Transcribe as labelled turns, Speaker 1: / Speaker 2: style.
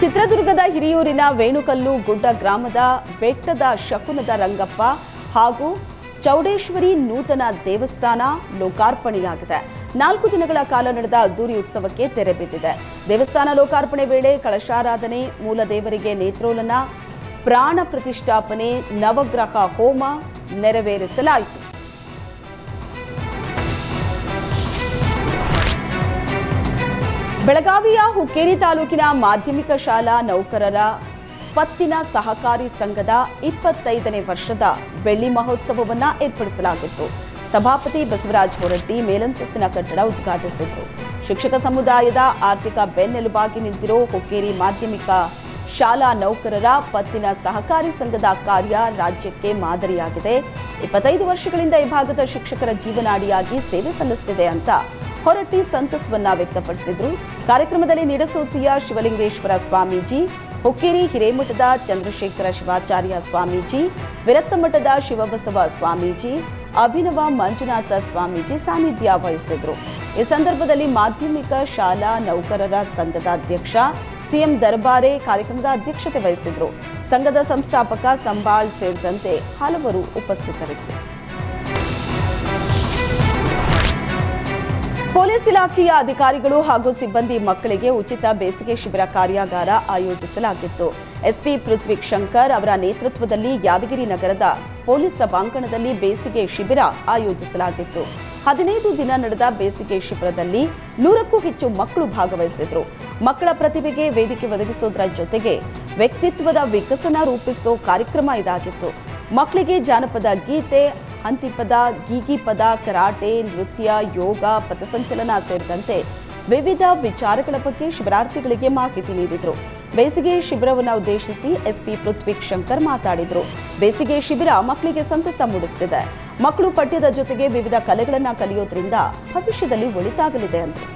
Speaker 1: ಚಿತ್ರದುರ್ಗದ ಹಿರಿಯೂರಿನ ವೇಣುಕಲ್ಲು ಗುಡ್ಡ ಗ್ರಾಮದ ಬೆಟ್ಟದ ಶಕುನದ ರಂಗಪ್ಪ ಹಾಗೂ ಚೌಡೇಶ್ವರಿ ನೂತನ ದೇವಸ್ಥಾನ ಲೋಕಾರ್ಪಣೆಯಾಗಿದೆ. ನಾಲ್ಕು ದಿನಗಳ ಕಾಲ ನಡೆದ ಅದ್ದೂರಿ ಉತ್ಸವಕ್ಕೆ ತೆರೆ ಬಿದ್ದಿದೆ. ದೇವಸ್ಥಾನ ಲೋಕಾರ್ಪಣೆ ವೇಳೆ ಕಳಶಾರಾಧನೆ ಮೂಲ ದೇವರಿಗೆ ನೇತ್ರೋಲನ, ಪ್ರಾಣ ಪ್ರತಿಷ್ಠಾಪನೆ, ನವಗ್ರಹ ಹೋಮ ನೆರವೇರಿಸಲಾಯಿತು. ಬೆಳಗಾವಿಯ ಹುಕ್ಕೇರಿ ತಾಲೂಕಿನ ಮಾಧ್ಯಮಿಕ ಶಾಲಾ ನೌಕರರ ಪತ್ತಿನ ಸಹಕಾರಿ ಸಂಘದ ಇಪ್ಪತ್ತೈದನೇ ವರ್ಷದ ಬೆಳ್ಳಿ ಮಹೋತ್ಸವವನ್ನು ಏರ್ಪಡಿಸಲಾಗಿತ್ತು. ಸಭಾಪತಿ ಬಸವರಾಜ ಹೊರಟ್ಟಿ ಮೇಲಂತಸ್ತಿನ ಕಟ್ಟಡ ಉದ್ಘಾಟಿಸಿದರು. ಶಿಕ್ಷಕ ಸಮುದಾಯದ ಆರ್ಥಿಕ ಬೆನ್ನೆಲುಬಾಗಿ ನಿಂತಿರೋ ಹುಕ್ಕೇರಿ ಮಾಧ್ಯಮಿಕ ಶಾಲಾ ನೌಕರರ ಪತ್ತಿನ ಸಹಕಾರಿ ಸಂಘದ ಕಾರ್ಯ ರಾಜ್ಯಕ್ಕೆ ಮಾದರಿಯಾಗಿದೆ. ಇಪ್ಪತ್ತೈದು ವರ್ಷಗಳಿಂದ ಈ ಭಾಗದ ಶಿಕ್ಷಕರ ಜೀವನಾಡಿಯಾಗಿ ಸೇವೆ ಸಲ್ಲಿಸುತ್ತಿದೆ ಅಂತ ಹೊರಟ್ಟಿ ಸಂತಸವನ್ನ ವ್ಯಕ್ತಪಡಿಸಿದ್ರು. ಕಾರ್ಯಕ್ರಮದಲ್ಲಿ ನಿಡಸೋಸಿಯ ಶಿವಲಿಂಗೇಶ್ವರ ಸ್ವಾಮೀಜಿ, ಹುಕ್ಕೇರಿ ಹಿರೇಮಠದ ಚಂದ್ರಶೇಖರ ಶಿವಾಚಾರ್ಯ ಸ್ವಾಮೀಜಿ ವಿರಕ್ತಮಠದ ಶಿವಬಸವ ಸ್ವಾಮೀಜಿ, ಅಭಿನವ ಮಂಜುನಾಥ ಸ್ವಾಮೀಜಿ ಸಾನ್ನಿಧ್ಯ ವಹಿಸಿದ್ರು. ಈ ಸಂದರ್ಭದಲ್ಲಿ ಮಾಧ್ಯಮಿಕ ಶಾಲಾ ನೌಕರರ ಸಂಘದ ಅಧ್ಯಕ್ಷ, ಸಿಎಂ ದರ್ಬಾರೆ ಕಾರ್ಯಕ್ರಮದ ಅಧ್ಯಕ್ಷತೆ ವಹಿಸಿದ್ರು. ಸಂಘದ ಸಂಸ್ಥಾಪಕ ಸಂಬಾಳ್ ಸೇರಿದಂತೆ ಹಲವರು ಉಪಸ್ಥಿತರಿದ್ದರು. ಪೊಲೀಸ್ ಇಲಾಖೆಯ ಅಧಿಕಾರಿಗಳು ಹಾಗೂ ಸಿಬ್ಬಂದಿ ಮಕ್ಕಳಿಗೆ ಉಚಿತ ಬೇಸಿಗೆ ಶಿಬಿರ ಕಾರ್ಯಾಗಾರ ಆಯೋಜಿಸಲಾಗಿತ್ತು. ಎಸ್ಪಿ ಪೃಥ್ವಿ ಶಂಕರ್ ಅವರ ನೇತೃತ್ವದಲ್ಲಿ ಯಾದಗಿರಿ ನಗರದ ಪೊಲೀಸ್ ಸಭಾಂಗಣದಲ್ಲಿ ಬೇಸಿಗೆ ಶಿಬಿರ ಆಯೋಜಿಸಲಾಗಿತ್ತು. ಹದಿನೈದು ದಿನ ನಡೆದ ಬೇಸಿಗೆ ಶಿಬಿರದಲ್ಲಿ ನೂರಕ್ಕೂ ಹೆಚ್ಚು ಮಕ್ಕಳು ಭಾಗವಹಿಸಿದ್ರು. ಮಕ್ಕಳ ಪ್ರತಿಭೆಗೆ ವೇದಿಕೆ ಒದಗಿಸೋದ್ರ ಜೊತೆಗೆ ವ್ಯಕ್ತಿತ್ವದ ವಿಕಸನ ರೂಪಿಸೋ ಕಾರ್ಯಕ್ರಮ ಇದಾಗಿತ್ತು. ಮಕ್ಕಳಿಗೆ ಜಾನಪದ ಗೀತೆ ಹಂತಿಪದ ಗೀಗಿಪದ, ಕರಾಟೆ, ನೃತ್ಯ, ಯೋಗ, ಪಥಸಂಚಲನ ಸೇರಿದಂತೆ ವಿವಿಧ ವಿಚಾರಗಳ ಬಗ್ಗೆ ಶಿಬಿರಾರ್ಥಿಗಳಿಗೆ ಮಾಹಿತಿ ನೀಡಿದರು. ಬೇಸಿಗೆ ಶಿಬಿರವನ್ನು ಉದ್ದೇಶಿಸಿ ಎಸ್ಪಿ ಪೃಥ್ವಿಕ್ ಶಂಕರ್ ಮಾತಾಡಿದರು. ಬೇಸಿಗೆ ಶಿಬಿರ ಮಕ್ಕಳಿಗೆ ಸಂತಸ ಮೂಡಿಸುತ್ತಿದೆ ಮಕ್ಕಳು ಪಠ್ಯದ ಜೊತೆಗೆ ವಿವಿಧ ಕಲೆಗಳನ್ನು ಕಲಿಯೋದ್ರಿಂದ ಭವಿಷ್ಯದಲ್ಲಿ ಒಳಿತಾಗಲಿದೆ ಎಂದರು